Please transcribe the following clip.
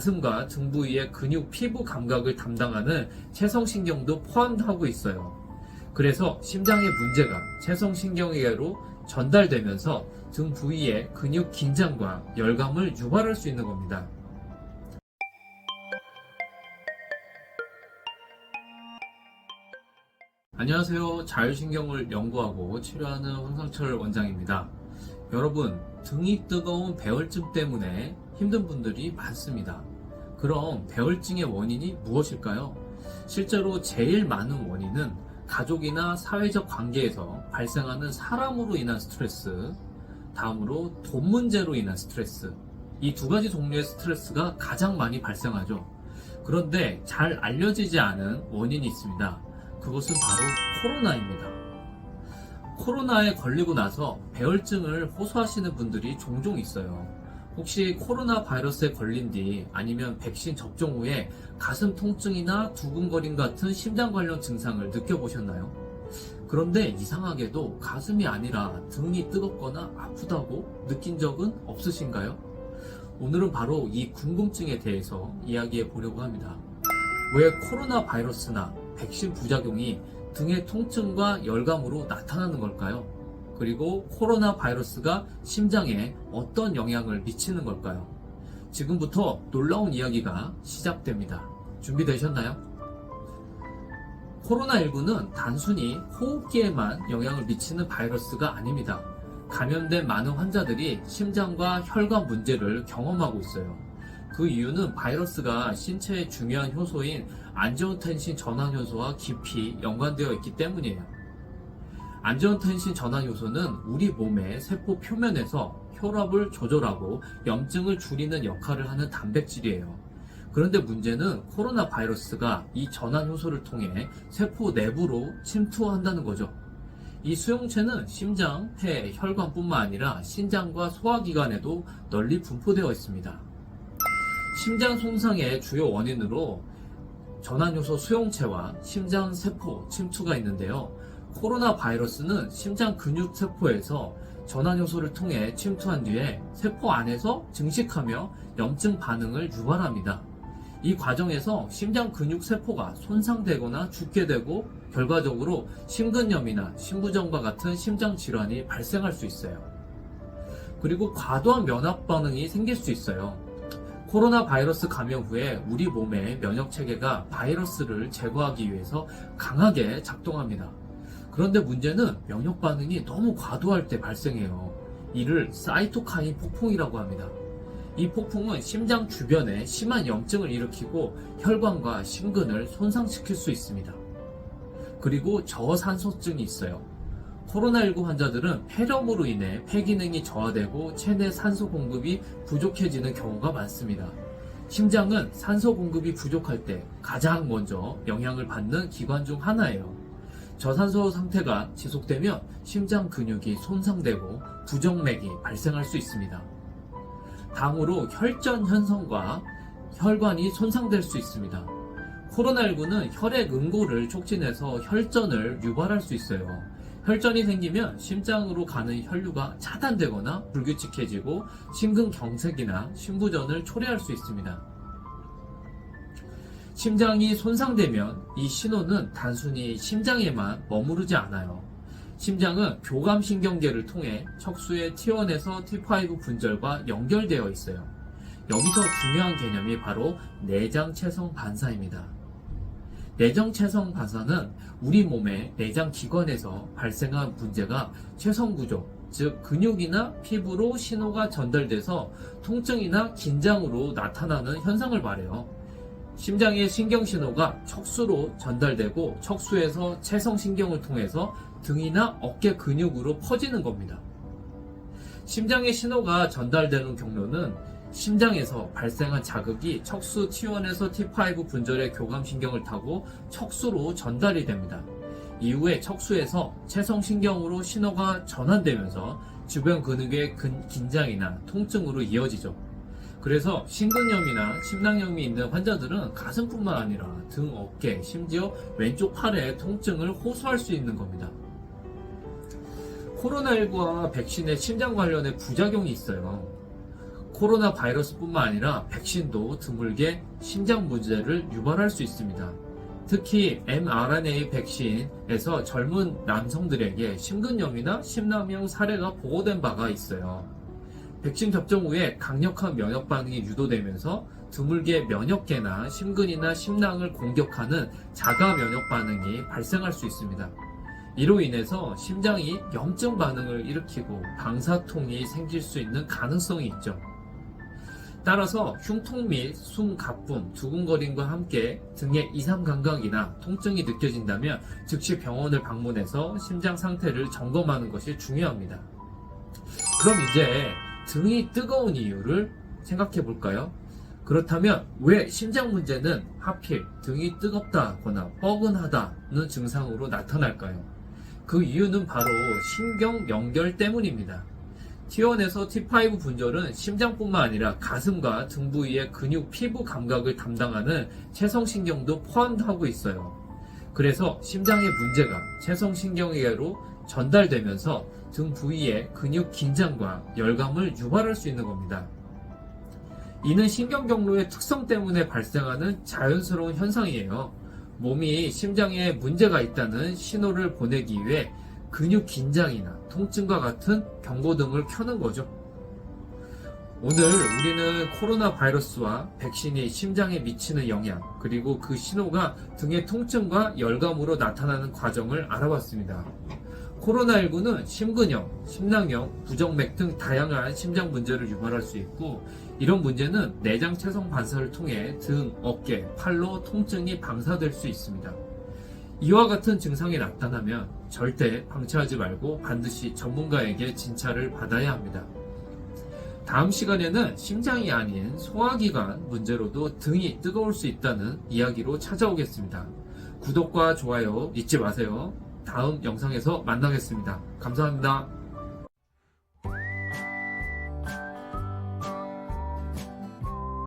가슴과 등 부위의 근육, 피부 감각을 담당하는 체성신경도 포함하고 있어요. 그래서 심장의 문제가 체성신경에게로 전달되면서 등 부위의 근육 긴장과 열감을 유발할 수 있는 겁니다. 안녕하세요. 자율신경을 연구하고 치료하는 황상철 원장입니다. 여러분, 등이 뜨거운 배열증 때문에 힘든 분들이 많습니다. 그럼 배열증의 원인이 무엇일까요? 실제로 제일 많은 원인은 가족이나 사회적 관계에서 발생하는 사람으로 인한 스트레스, 다음으로 돈 문제로 인한 스트레스, 이 두 가지 종류의 스트레스가 가장 많이 발생하죠. 그런데 잘 알려지지 않은 원인이 있습니다. 그것은 바로 코로나입니다. 코로나에 걸리고 나서 배열증을 호소하시는 분들이 종종 있어요. 혹시 코로나 바이러스에 걸린 뒤 아니면 백신 접종 후에 가슴 통증이나 두근거림 같은 심장 관련 증상을 느껴보셨나요? 그런데 이상하게도 가슴이 아니라 등이 뜨겁거나 아프다고 느낀 적은 없으신가요? 오늘은 바로 이 궁금증에 대해서 이야기해 보려고 합니다. 왜 코로나 바이러스나 백신 부작용이 등의 통증과 열감으로 나타나는 걸까요? 그리고 코로나 바이러스가 심장에 어떤 영향을 미치는 걸까요? 지금부터 놀라운 이야기가 시작됩니다. 준비되셨나요? 코로나19는 단순히 호흡기에만 영향을 미치는 바이러스가 아닙니다. 감염된 많은 환자들이 심장과 혈관 문제를 경험하고 있어요. 그 이유는 바이러스가 신체의 중요한 효소인 안지오텐신 전환 효소와 깊이 연관되어 있기 때문이에요. 안지오텐신 전환 효소는 우리 몸의 세포 표면에서 혈압을 조절하고 염증을 줄이는 역할을 하는 단백질이에요. 그런데 문제는 코로나 바이러스가 이 전환 효소를 통해 세포 내부로 침투한다는 거죠. 이 수용체는 심장, 폐, 혈관뿐만 아니라 신장과 소화기관에도 널리 분포되어 있습니다. 심장 손상의 주요 원인으로 전환요소 수용체와 심장 세포 침투가 있는데요. 코로나 바이러스는 심장 근육 세포에서 전환요소를 통해 침투한 뒤에 세포 안에서 증식하며 염증 반응을 유발합니다. 이 과정에서 심장 근육 세포가 손상되거나 죽게 되고 결과적으로 심근염이나 심부전과 같은 심장 질환이 발생할 수 있어요. 그리고 과도한 면역 반응이 생길 수 있어요. 코로나 바이러스 감염 후에 우리 몸의 면역 체계가 바이러스를 제거하기 위해서 강하게 작동합니다. 그런데 문제는 면역 반응이 너무 과도할 때 발생해요. 이를 사이토카인 폭풍이라고 합니다. 이 폭풍은 심장 주변에 심한 염증을 일으키고 혈관과 심근을 손상시킬 수 있습니다. 그리고 저산소증이 있어요. 코로나19 환자들은 폐렴으로 인해 폐 기능이 저하되고 체내 산소 공급이 부족해지는 경우가 많습니다. 심장은 산소 공급이 부족할 때 가장 먼저 영향을 받는 기관 중 하나예요. 저산소 상태가 지속되면 심장 근육이 손상되고 부정맥이 발생할 수 있습니다. 다음으로 혈전 현성과 혈관이 손상될 수 있습니다. 코로나19는 혈액 응고를 촉진해서 혈전을 유발할 수 있어요. 혈전이 생기면 심장으로 가는 혈류가 차단되거나 불규칙해지고 심근경색이나 심부전을 초래할 수 있습니다. 심장이 손상되면 이 신호는 단순히 심장에만 머무르지 않아요. 심장은 교감신경계를 통해 척수의 T1에서 T5 분절과 연결되어 있어요. 여기서 중요한 개념이 바로 내장체성 반사입니다. 내정체성 반사는 우리 몸의 내장 기관에서 발생한 문제가 체성 구조, 즉 근육이나 피부로 신호가 전달돼서 통증이나 긴장으로 나타나는 현상을 말해요. 심장의 신경 신호가 척수로 전달되고 척수에서 체성 신경을 통해서 등이나 어깨 근육으로 퍼지는 겁니다. 심장의 신호가 전달되는 경로는 심장에서 발생한 자극이 척수 T1에서 T5 분절의 교감신경을 타고 척수로 전달이 됩니다. 이후에 척수에서 체성신경으로 신호가 전환되면서 주변 근육의 근- 긴장이나 통증으로 이어지죠. 그래서 심근염이나 심낭염이 있는 환자들은 가슴뿐만 아니라 등, 어깨, 심지어 왼쪽 팔에 통증을 호소할 수 있는 겁니다. 코로나19와 백신의 심장 관련의 부작용이 있어요. 코로나 바이러스뿐만 아니라 백신도 드물게 심장 문제를 유발할 수 있습니다. 특히 mRNA 백신에서 젊은 남성들에게 심근염이나 심낭염 사례가 보고된 바가 있어요. 백신 접종 후에 강력한 면역 반응이 유도되면서 드물게 면역계나 심근이나 심낭을 공격하는 자가 면역 반응이 발생할 수 있습니다. 이로 인해서 심장이 염증 반응을 일으키고 방사통이 생길 수 있는 가능성이 있죠. 따라서 흉통 및 숨 가쁨, 두근거림과 함께 등의 이상 감각이나 통증이 느껴진다면 즉시 병원을 방문해서 심장 상태를 점검하는 것이 중요합니다. 그럼 이제 등이 뜨거운 이유를 생각해 볼까요? 그렇다면 왜 심장 문제는 하필 등이 뜨겁다거나 뻐근하다는 증상으로 나타날까요? 그 이유는 바로 신경 연결 때문입니다. T1에서 T5 분절은 심장뿐만 아니라 가슴과 등 부위의 근육 피부 감각을 담당하는 체성신경도 포함하고 있어요. 그래서 심장의 문제가 체성신경에게로 전달되면서 등 부위의 근육 긴장과 열감을 유발할 수 있는 겁니다. 이는 신경 경로의 특성 때문에 발생하는 자연스러운 현상이에요. 몸이 심장에 문제가 있다는 신호를 보내기 위해 근육 긴장이나 통증과 같은 경고등을 켜는 거죠. 오늘 우리는 코로나 바이러스와 백신이 심장에 미치는 영향, 그리고 그 신호가 등의 통증과 열감으로 나타나는 과정을 알아봤습니다. 코로나19는 심근염, 심낭염, 부정맥 등 다양한 심장 문제를 유발할 수 있고, 이런 문제는 내장 체성 반사를 통해 등, 어깨, 팔로 통증이 방사될 수 있습니다. 이와 같은 증상이 나타나면 절대 방치하지 말고 반드시 전문가에게 진찰을 받아야 합니다. 다음 시간에는 심장이 아닌 소화기관 문제로도 등이 뜨거울 수 있다는 이야기로 찾아오겠습니다. 구독과 좋아요 잊지 마세요. 다음 영상에서 만나겠습니다. 감사합니다.